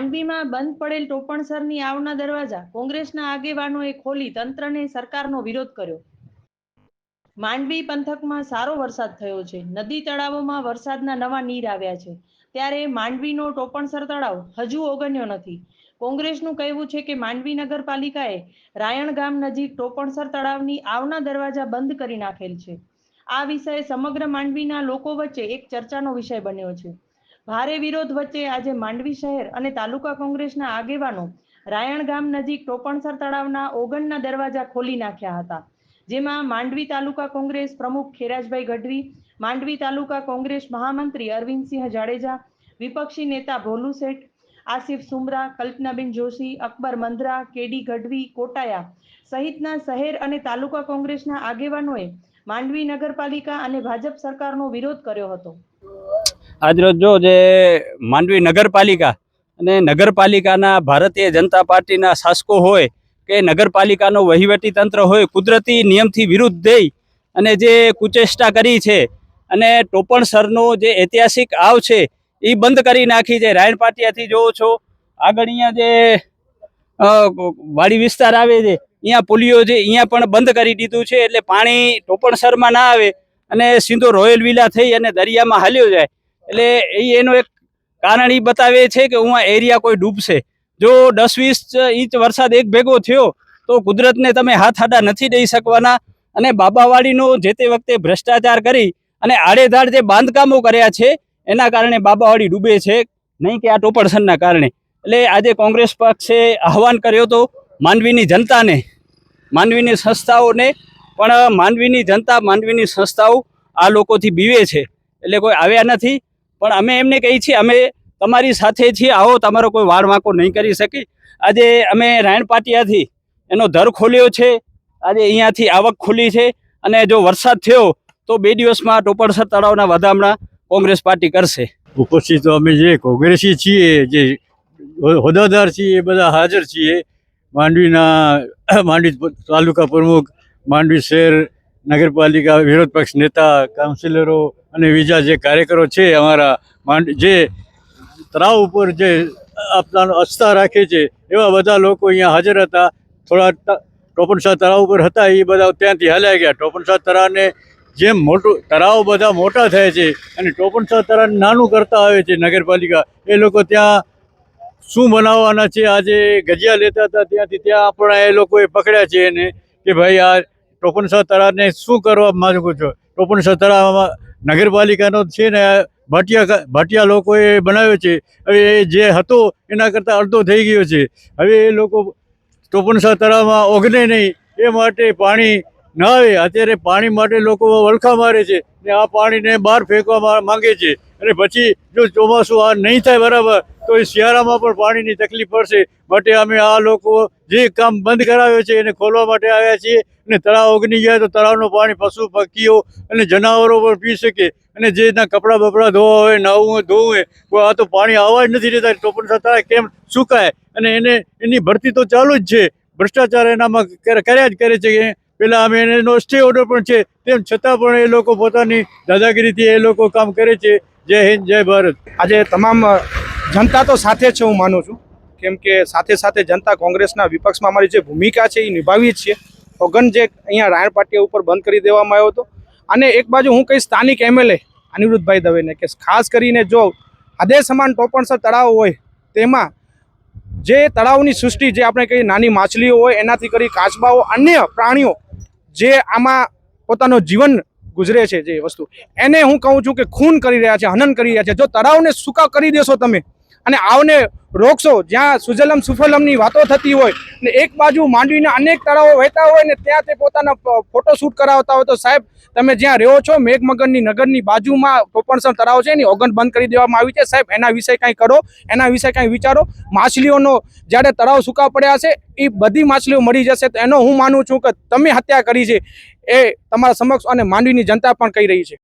માંડવીમાં બંધ પડેલ ટોપણસરની આવના દરવાજા કોંગ્રેસના આગેવાનોએ ખોલી તંત્રને સરકારનો વિરોધ કર્યો. માંડવી પંથકમાં સારો વરસાદ થયો છે. નદી તળાવોમાં વરસાદના નવા નીર આવ્યા છે. ત્યારે માંડવીનો ટોપણસર તળાવ હજુ ઓગન્યો નથી. કોંગ્રેસનું કહેવું છે કે માંડવી નગરપાલિકાએ રાયણ ગામ નજીક ટોપણસર તળાવની આવના દરવાજા બંધ કરી નાખેલ છે. આ વિષય સમગ્ર માંડવીના લોકો વચ્ચે એક ચર્ચાનો વિષય બન્યો છે. ભારે વિરોધ વચ્ચે આજે માંડવી શહેર અને તાલુકા કોંગ્રેસના આગેવાનો રાયણ ગામ નજીક ટોપણસર તળાવના ઓગણના દરવાજા ખોલી નાખ્યા હતા, જેમાં માંડવી તાલુકા કોંગ્રેસ પ્રમુખ ખેરાજભાઈ ગઢવી, માંડવી તાલુકા કોંગ્રેસ મહામંત્રી અરવિંદસિંહ જાડેજા, વિપક્ષી નેતા ભોલુ શેઠ, આસિફ સુમરા, કલ્પનાબેન જોશી, અકબર મંદરા, કેડી ગઢવી, કોટાયા સહિતના શહેર અને તાલુકા કોંગ્રેસના આગેવાનોએ માંડવી નગરપાલિકા અને ભાજપ સરકારનો વિરોધ કર્યો હતો. આજરોજ જો જે માંડવી નગરપાલિકા અને નગરપાલિકાના ભારતીય જનતા પાર્ટીના શાસકો હોય કે નગરપાલિકાનો વહીવટી તંત્ર હોય, કુદરતી નિયમથી વિરુદ્ધ દઈ અને જે કુચેષ્ટા કરી છે અને ટોપણસરનો જે ઐતિહાસિક આવ છે એ બંધ કરી નાખી છે. રાયણ પાટિયાથી જોવો છો, આગળ અહીંયા જે વાડી વિસ્તાર આવે છે, અહીંયા પુલીઓ છે અહીંયા પણ બંધ કરી દીધું છે. એટલે પાણી ટોપણસરમાં ના આવે અને સીધો રોયલ વિલા થઈ અને દરિયામાં હાલ્યો જાય. એટલે એ એનો એક કારણ એ બતાવે છે કે હું આ એરિયા કોઈ ડૂબશે. જો દસ વીસ ઇંચ વરસાદ એક ભેગો થયો, તો કુદરતને તમે હાથ આડા નથી દઈ શકવાના. અને બાબાવાડીનો જે તે વખતે ભ્રષ્ટાચાર કરી અને આડેધાડ જે બાંધકામો કર્યા છે, એના કારણે બાબાવાડી ડૂબે છે. નહીં કે આ ટોપડસનના કારણે. એટલે આજે કોંગ્રેસ પક્ષે આહવાન કર્યો તો માનવીની જનતાને, માનવીની સંસ્થાઓને, પણ માનવીની જનતા, માનવીની સંસ્થાઓ આ લોકોથી બીવે છે. એટલે કોઈ આવ્યા નથી. પણ અમે એમને કહીએ છીએ, અમે તમારી સાથે છીએ, આવો, તમારો કોઈ વાળ વાંકો નહીં કરી શકી. આજે અમે રાયણપાટિયાથી એનો દર ખોલ્યો છે, આજે અહીંયાથી આવક ખુલી છે, અને જો વરસાદ થયો તો બે દિવસમાં ટોપણસર તળાવના વધામણા કોંગ્રેસ પાર્ટી કરશે. ઉપસ્થિત અમે જે કોંગ્રેસી છીએ, જે હોદ્દેદાર છીએ, એ બધા હાજર છીએ. માંડવીના, માંડવી તાલુકા પ્રમુખ, માંડવી શહેર નગરપાલિકા, વિરોધ પક્ષ નેતા, કાઉન્સિલરો અને બીજા જે કાર્યકરો છે, અમારા માંડ, જે તળાવ ઉપર જે આપણાનો આસ્થા રાખે છે, એવા બધા લોકો અહીંયા હાજર હતા. થોડા ટોપનશાહ તળાવ ઉપર હતા, એ બધા ત્યાંથી હાલ્યા ગયા. ટોપનશાહ તળાવને જેમ મોટું, તળાવ બધા મોટા થાય છે અને ટોપનશાહ તળાવ નાનું કરતા આવે છે નગરપાલિકા, એ લોકો ત્યાં શું બનાવવાના છે? આજે ગજિયા લેતા હતા, ત્યાંથી ત્યાં આપણા એ લોકોએ પકડ્યા છે એને કે ભાઈ આ ટોપણશાહ તળાવને શું કરવા માગું છું? ટોપન સતરામાં નગરપાલિકાનો છે ને, ભાટિયા ભાટિયા લોકોએ બનાવ્યો છે. હવે એ જે હતો, એના કરતાં અડધો થઈ ગયો છે. હવે એ લોકો ટોપન તળાવમાં ઓગને નહીં. એ માટે પાણી ન આવે. અત્યારે પાણી માટે લોકો વલખા મારે છે ને, આ પાણીને બહાર ફેંકવા માંગે છે. અને પછી જો ચોમાસું આ નહીં થાય બરાબર, તો એ શિયાળામાં પણ પાણીની તકલીફ પડશે. માટે અમે આ લોકો જે કામ બંધ કરાવ્યો છે એને ખોલવા માટે આવ્યા છીએ. અને તળાવ ઓગની જાય તો તળાવનું પાણી પશુ, પક્ષીઓ અને જનાવરો પણ પી શકે. અને જે રીતના કપડાં બપડા ધોવા હોય, નાહવું હોય, ધોવું હોય આ તો પાણી આવવા જ નથી રહેતા ટોપણ તળાવ કેમ સુકાય? અને એને એની ભરતી તો ચાલુ જ છે. ભ્રષ્ટાચાર એનામાં કર્યા જ કરે છે. પેલા અમે એનો સ્ટે ઓર્ડર પણ છે. તેમ છતાં પણ એ લોકો પોતાની દાદાગીરીથી એ લોકો કામ કરે છે. જય હિન્દ, જય ભારત. આજે તમામ જનતા તો સાથે છે, હું માનું છું. કેમ કે સાથે સાથે જનતા કોંગ્રેસના વિપક્ષમાં અમારી જે ભૂમિકા છે એ નિભાવી જ છે ઓગન જે અહીંયા રાયણ પાટિયા ઉપર બંધ કરી દેવામાં આવ્યો હતો. અને એક બાજુ હું કહીશ સ્થાનિક એમએલએ અનિરુદ્ધભાઈ દવેને કે ખાસ કરીને જો હદે સમાન ટોપણસર તળાવ હોય તેમાં જે તળાવની સૃષ્ટિ જે આપણે કહીએ નાની માછલીઓ હોય એનાથી કરી કાચબાઓ, અન્ય પ્રાણીઓ જે આમાં પોતાનું જીવન ગુજરે છે જે વસ્તુ. એને હું કહું છું કે ખૂન કરી રહ્યા છે, હનન કરી રહ્યા છે. જો તળાવને સૂકા કરી દેશો તમે અને આવને રોકશો. જ્યાં સુજલમ સુફલમની વાતો થતી હોય ને એક બાજુ માંડવીના અનેક તળાવો વહેતા હોય ને ત્યાં તે પોતાના ફોટોશૂટ કરાવતા હોય તો સાહેબ, તમે જ્યાં રહ્યો છો, મેઘમગનની નગરની બાજુમાં ટોપણસર તળાવ છે એની ઓગન બંધ કરી દેવામાં આવી છે. સાહેબ, એના વિશે કંઈ કરો, એના વિશે કંઈ વિચારો. માછલીઓનો જ્યારે તળાવ સૂકા પડ્યા છે એ બધી માછલીઓ મરી જશે તો એનો હું માનું છું કે તમે હત્યા કરી છે. એ તમારા સમક્ષ અને માંડવીની જનતા પણ કહી રહી છે.